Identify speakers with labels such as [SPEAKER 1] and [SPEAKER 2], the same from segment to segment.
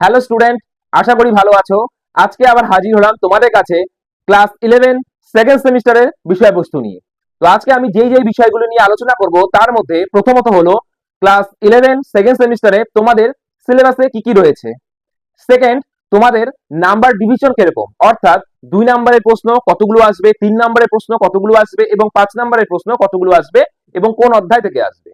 [SPEAKER 1] Hello student আশা করি ভালো আছো। আজকে আবার হাজির হলাম তোমাদের কাছে ক্লাস ইলেভেন সেকেন্ড সেমিস্টারের বিষয়বস্তু নিয়ে। তো আজকে আমি যেই যেই বিষয়গুলো নিয়ে আলোচনা করব, তার মধ্যে প্রথমত হলো ক্লাস ইলেভেন সেকেন্ড সেমিস্টারে তোমাদের সিলেবাসে কি কি রয়েছে। সেকেন্ড তোমাদের নাম্বার ডিভিশন কীরকম? অর্থাৎ দুই নম্বরের প্রশ্ন কতগুলো আসবে, তিন নম্বরের প্রশ্ন কতগুলো আসবে এবং পাঁচ নম্বরের প্রশ্ন কতগুলো আসবে এবং কোন অধ্যায় থেকে আসবে।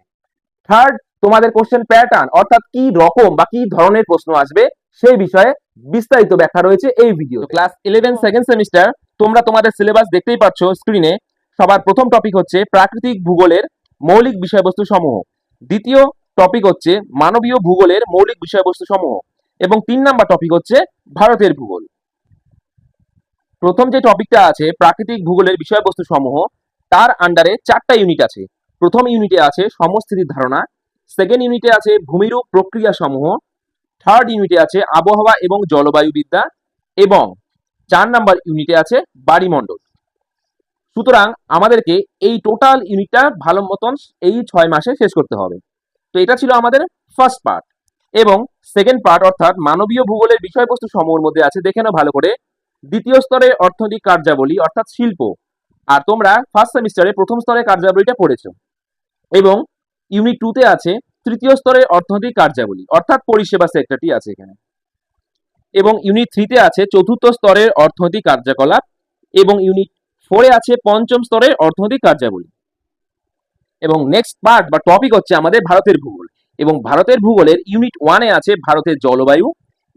[SPEAKER 1] থার্ড তোমাদের কোশ্চেন প্যাটার্ন অর্থাৎ কি রকম বা কি ধরনের প্রশ্ন আসবে সেই বিষয়ে বিস্তারিত ব্যাখ্যা রয়েছে এই video class eleven second semester তোমরা তোমাদের সিলেবাস দেখতেই পাচ্ছ স্ক্রিনে সবার প্রথম টপিক হচ্ছে প্রাকৃতিক ভূগোলের মৌলিক বিষয়বস্তু সমূহ। দ্বিতীয় টপিক হচ্ছে মানবীয় ভূগোলের মৌলিক বিষয়বস্তু সমূহ। এবং তিন নাম্বার টপিক হচ্ছে ভারতের ভূগোল। প্রথম যে টপিকটা আছে প্রাকৃতিক ভূগোলের বিষয়বস্তু সমূহ, তার আন্ডারে চারটা ইউনিট আছে। প্রথম ইউনিটে আছে সমস্থিতির ধারণা সেকেন্ড ইউনিটে আছে ভূমিরূপ প্রক্রিয়া সমূহ থার্ড ইউনিটে আছে আবহাওয়া এবং জলবায়ু বিদ্যা এবং চার নাম্বার ইউনিটে আছে বাড়িমণ্ডল। সুতরাং আমাদেরকে এই টোটাল ইউনিটটা ভালো মতন এই ছয় মাসে শেষ করতে হবে। তো এটা ছিল আমাদের ফার্স্ট পার্ট এবং সেকেন্ড পার্ট অর্থাৎ মানবীয় ভূগোলের বিষয়বস্তু সমূহের মধ্যে আছে, দেখে নাও ভালো করে। দ্বিতীয় স্তরের অর্থনৈতিক কার্যাবলী অর্থাৎ শিল্প। আর তোমরা ফার্স্ট সেমিস্টারে প্রথম স্তরের কার্যাবলীটা পড়েছো। এবং ইউনিট টুতে আছে তৃতীয় স্তরের অর্থনৈতিক কার্যাবলী, অর্থাৎ পরিষেবা সেক্টরটি আছে এখানে। এবং ইউনিট থ্রিতে আছে চতুর্থ স্তরের অর্থনৈতিক কার্যকলাপ এবং ইউনিট ফোরে আছে পঞ্চম স্তরের অর্থনৈতিক কার্যাবলী। এবং নেক্সট পার্ট বা টপিক হচ্ছে আমাদের ভারতের ভূগোল। এবং ভারতের ভূগোলের ইউনিট ওয়ানে আছে ভারতের জলবায়ু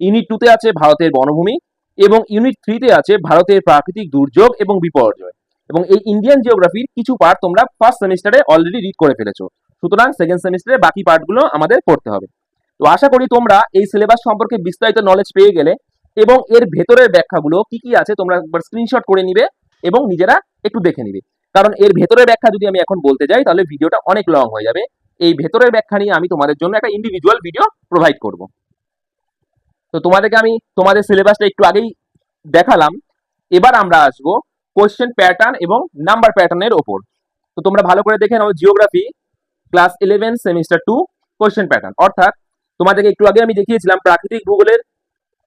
[SPEAKER 1] ইউনিট টুতে আছে ভারতের বনভূমি, এবং ইউনিট থ্রিতে আছে ভারতের প্রাকৃতিক দুর্যোগ এবং বিপর্যয়। এবং এই ইন্ডিয়ান জিওগ্রাফির কিছু পার্ট তোমরা ফার্স্ট সেমিস্টারে অলরেডি রিড করে ফেলেছো। সুতরাং সেকেন্ড সেমিস্টারে বাকি পার্টগুলো আমাদের পড়তে হবে। তো আশা করি তোমরা এই সিলেবাস সম্পর্কে বিস্তারিত নলেজ পেয়ে গেলে এবং এর ভেতরের ব্যাখ্যাগুলো কি কি আছে তোমরা একবার স্ক্রিনশট করে নিবে এবং নিজেরা একটু দেখে নিবে। কারণ এর ভেতরের ব্যাখ্যা যদি আমি এখন বলতে যাই, তাহলে ভিডিওটা অনেক লং হয়ে যাবে। এই ভেতরের ব্যাখ্যা নিয়ে আমি তোমাদের জন্য একটা ইন্ডিভিজুয়াল ভিডিও প্রোভাইড করব। তো তোমাদেরকে আমি তোমাদের সিলেবাসটা একটু আগেই দেখালাম। এবার আমরা আসব কোয়েশ্চেন প্যাটার্ন এবং নাম্বার প্যাটার্নের ওপর। তো তোমরা ভালো করে দেখে নাও geography class eleven semester two question pattern অর্থাৎ, তোমাদেরকে একটু আগে আমি দেখিয়েছিলাম, প্রাকৃতিক ভূগোলের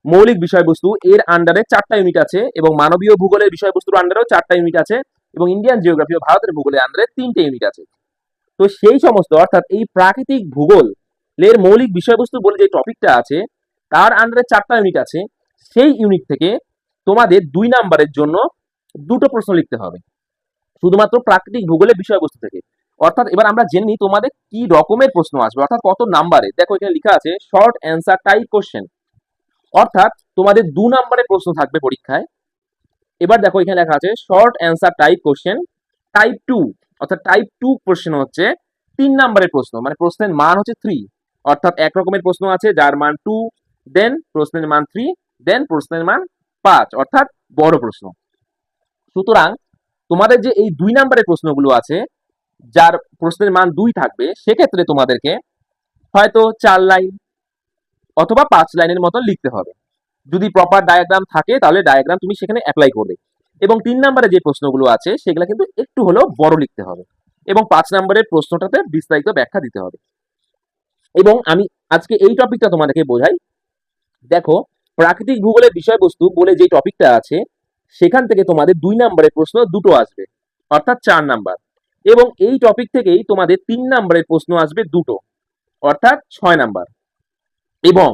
[SPEAKER 1] মৌলিক বিষয়বস্তু, এর আন্ডারে চারটা ইউনিট আছে এবং মানবীয় ভূগোলের বিষয়বস্তুর আন্ডারেও চারটা ইউনিট আছে এবং ইন্ডিয়ান জিওগ্রাফি ও ভারতের ভূগোলের আন্ডারে তিনটে ইউনিট আছে। তো সেই সমস্ত, অর্থাৎ এই প্রাকৃতিক ভূগোল এর মৌলিক বিষয়বস্তু বলে যে টপিকটা আছে, তার আন্ডারে চারটা ইউনিট আছে। সেই ইউনিট থেকে তোমাদের দুই নাম্বারের জন্য দুটো প্রশ্ন লিখতে হবে। শুধুমাত্র প্রাকৃতিক ভূগোলের বিষয়বস্তু থেকে। অর্থাৎ এবার আমরা জেনে নিই তোমাদের কি রকমের প্রশ্ন আসবে, অর্থাৎ কত নাম্বারে দেখো, এখানে লেখা আছে শর্ট অ্যান্সার টাইপ কোশ্চেন অর্থাৎ তোমাদের দু নম্বরের প্রশ্ন থাকবে পরীক্ষায়। এবার দেখো, এখানে লেখা আছে short answer type question type two অর্থাৎ টাইপ টু কোশ্চেন হচ্ছে তিন নম্বরের প্রশ্ন মানে প্রশ্নের মান হচ্ছে থ্রি অর্থাৎ এক রকমের প্রশ্ন আছে, যার মান টু দেন প্রশ্নের মান থ্রি দেন প্রশ্নের মান পাঁচ, অর্থাৎ বড় প্রশ্ন। সুতরাং তোমাদের যে এই দুই নম্বরের প্রশ্নগুলো আছে যার প্রশ্নের মান দুই থাকবে, সেক্ষেত্রে তোমাদেরকে হয়তো চার লাইন অথবা পাঁচ লাইনের মতো লিখতে হবে। যদি প্রপার ডায়াগ্রাম থাকে, তাহলে ডায়াগ্রাম তুমি সেখানে অ্যাপ্লাই করবে। এবং তিন নম্বরে যে প্রশ্নগুলো আছে, সেগুলো কিন্তু একটু হলেও বড় লিখতে হবে। এবং পাঁচ নম্বরের প্রশ্নটাতে বিস্তারিত ব্যাখ্যা দিতে হবে। এবং আমি আজকে এই টপিকটা তোমাদেরকে বোঝাই। দেখো, প্রাকৃতিক ভূগোলের বিষয়বস্তু বলে যে টপিকটা আছে, সেখান থেকে তোমাদের দুই নম্বরের প্রশ্ন দুটো আসবে, অর্থাৎ চার নাম্বার। এবং এই টপিক থেকেই তোমাদের তিন নম্বরের প্রশ্ন আসবে দুটো, অর্থাৎ ছয় নাম্বার এবং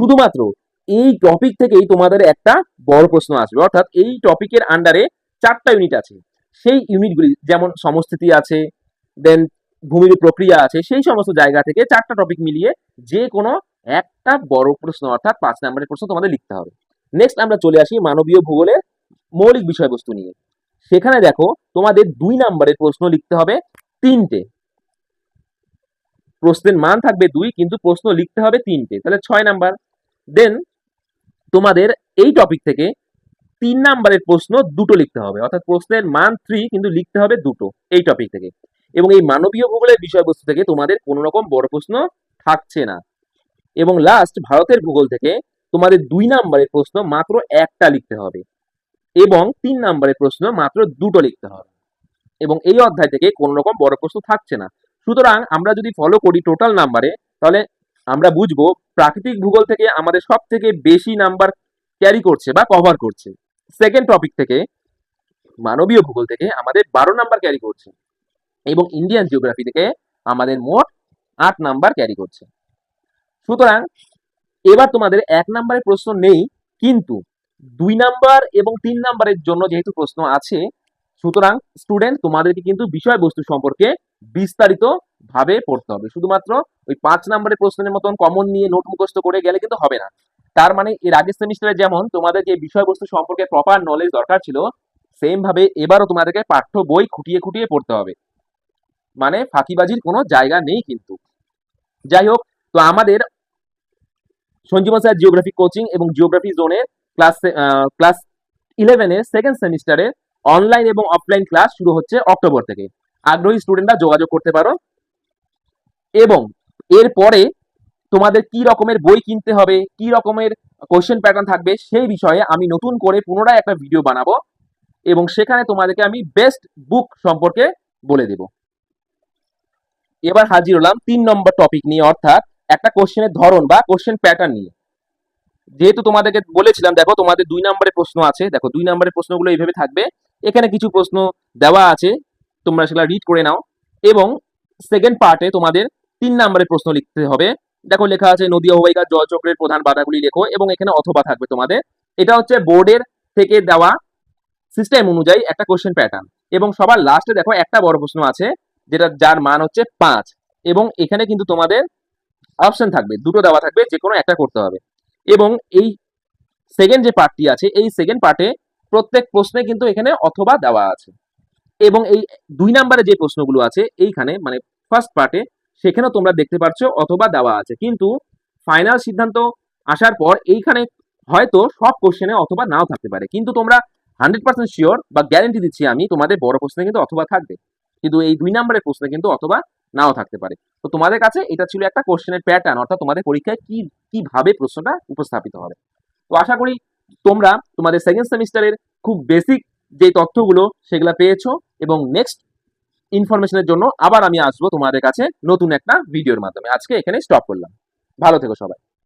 [SPEAKER 1] শুধুমাত্র এই টপিক থেকেই তোমাদের একটা বড় প্রশ্ন আসবে, অর্থাৎ এই টপিকের আন্ডারে চারটা ইউনিট আছে। সেই ইউনিটগুলি যেমন সমস্থিতি আছে দেন ভূমির প্রক্রিয়া আছে, সেই সমস্ত জায়গা থেকে চারটা টপিক মিলিয়ে যে কোনো একটা বড় প্রশ্ন, অর্থাৎ পাঁচ নাম্বারের প্রশ্ন তোমাদের লিখতে হবে। নেক্সট আমরা চলে আসি মানবীয় ভূগোলের মৌলিক বিষয়বস্তু নিয়ে। সেখানে দেখো তোমাদের দুই নাম্বারের প্রশ্ন লিখতে হবে তিনটে। প্রশ্নের মান থাকবে দুই, কিন্তু প্রশ্ন লিখতে হবে তিনটে। তাহলে ছয় নাম্বার। দেন তোমাদের এই টপিক থেকে তিন নাম্বারের প্রশ্ন দুটো লিখতে হবে। অর্থাৎ প্রশ্নের মান থ্রি কিন্তু লিখতে হবে দুটো এই টপিক থেকে। এবং এই মানবীয় ভূগোলের বিষয়বস্তু থেকে তোমাদের কোনো রকম বড় প্রশ্ন থাকছে না। এবং লাস্ট ভারতের ভূগোল থেকে তোমাদের দুই নাম্বারের প্রশ্ন মাত্র একটা লিখতে হবে। এবং তিন নাম্বারের প্রশ্ন মাত্র দুটো লিখতে হবে। এবং এই অধ্যায় থেকে কোনো রকম বড় প্রশ্ন থাকছে না। সুতরাং আমরা যদি ফলো করি টোটাল নাম্বারে তাহলে আমরা বুঝব প্রাকৃতিক ভূগোল থেকে আমাদের সব থেকে বেশি নাম্বার ক্যারি করছে বা কভার করছে। সেকেন্ড টপিক থেকে, মানবীয় ভূগোল থেকে আমাদের বারো নাম্বার ক্যারি করছে। এবং ইন্ডিয়ান জিওগ্রাফি থেকে আমাদের মোট আট নাম্বার ক্যারি করছে। সুতরাং এবার তোমাদের এক নাম্বারের প্রশ্ন নেই, কিন্তু দুই নাম্বার এবং তিন নাম্বারের জন্য যেহেতু প্রশ্ন আছে, সুতরাং স্টুডেন্ট তোমাদেরকে কিন্তু বিষয়বস্তু সম্পর্কে বিস্তারিত ভাবে পড়তে হবে। শুধুমাত্র ওই পাঁচ নাম্বারের প্রশ্নের মতন কমন নিয়ে নোট মুখস্থ করে গেলে কিন্তু হবে না। তার মানে এর আগের সেমিস্টারে যেমন তোমাদের যে বিষয়বস্তু সম্পর্কে প্রপার নলেজ দরকার ছিল সেম ভাবে এবারও তোমাদেরকে পাঠ্য বই খুঁটিয়ে খুঁটিয়ে পড়তে হবে। মানে ফাঁকিবাজির কোনো জায়গা নেই কিন্তু। যাই হোক, তো আমাদের সঞ্জীবন স্যার জিওগ্রাফি কোচিং এবং জিওগ্রাফি জোনের ক্লাস ক্লাস ইলেভেনের সেকেন্ড সেমিস্টারে অনলাইন এবং অফলাইন ক্লাস শুরু হচ্ছে অক্টোবর থেকে। আগ্রহী স্টুডেন্টরা যোগাযোগ করতে পারো। এবং এরপরে তোমাদের কি রকমের বই কিনতে হবে, কি রকমের কোয়েশ্চেন প্যাটার্ন থাকবে, সেই বিষয়ে আমি নতুন করে পুনরায় একটা ভিডিও বানাবো এবং সেখানে তোমাদেরকে আমি বেস্ট বুক সম্পর্কে বলে দেব। এবার হাজির হলাম তিন নম্বর টপিক নিয়ে, অর্থাৎ একটা কোশ্চেনের ধরন বা কোশ্চেন প্যাটার্ন নিয়ে। যেহেতু তোমাদেরকে বলেছিলাম, দেখো তোমাদের দুই নম্বরের প্রশ্ন আছে, দেখো দুই নম্বরের প্রশ্নগুলো এইভাবে থাকবে। এখানে কিছু প্রশ্ন দেওয়া আছে, তোমরা সেগুলো রিড করে নাও। এবং সেকেন্ড পার্টে তোমাদের তিন নম্বরের প্রশ্ন লিখতে হবে। দেখো লেখা আছে নদী অববাহিকার জলচক্রের প্রধান বাধাগুলি লেখো, এবং এখানে অথবা থাকবে তোমাদের। এটা হচ্ছে বোর্ডের থেকে দেওয়া সিস্টেম অনুযায়ী একটা কোশ্চেন প্যাটার্ন এবং সবার লাস্টে দেখো একটা বড় প্রশ্ন আছে, যেটা যার মান হচ্ছে পাঁচ। এবং এখানে কিন্তু তোমাদের অপশন থাকবে, দুটো দেওয়া থাকবে যে কোনো একটা করতে হবে। এবং এই সেকেন্ড যে পার্টটি আছে, এই সেকেন্ড পার্টে প্রত্যেক প্রশ্নে কিন্তু এখানে অথবা দেওয়া আছে। এবং এই দুই নাম্বারে যে প্রশ্নগুলো আছে, এইখানে মানে ফার্স্ট পার্টে সেখানেও তোমরা দেখতে পাচ্ছ অথবা দেওয়া আছে। কিন্তু ফাইনাল সিদ্ধান্ত আসার পর এইখানে হয়তো সব কোশ্চেনে অথবা নাও থাকতে পারে। কিন্তু তোমরা হান্ড্রেড পার্সেন্ট শিওর বা গ্যারেন্টি দিচ্ছি আমি, তোমাদের বড় প্রশ্নে কিন্তু অথবা থাকবে। কিন্তু এই দুই নাম্বারের প্রশ্নে কিন্তু অথবা নাও থাকতে পারে। তো তোমাদের কাছে এটা ছিল একটা কোশ্চেনের প্যাটার্ন অর্থাৎ তোমাদের পরীক্ষায় কি, কীভাবে প্রশ্নটা উপস্থাপিত হবে। তো আশা করি তোমরা তোমাদের সেকেন্ড সেমিস্টারের খুব বেসিক যে তথ্যগুলো সেগুলো পেয়েছ এবং নেক্সট ইনফরমেশনের জন্য আবার আমি আসব তোমাদের কাছে নতুন একটা ভিডিওর মাধ্যমে। আজকে এখানে স্টপ করলাম। ভালো থেকো সবাই।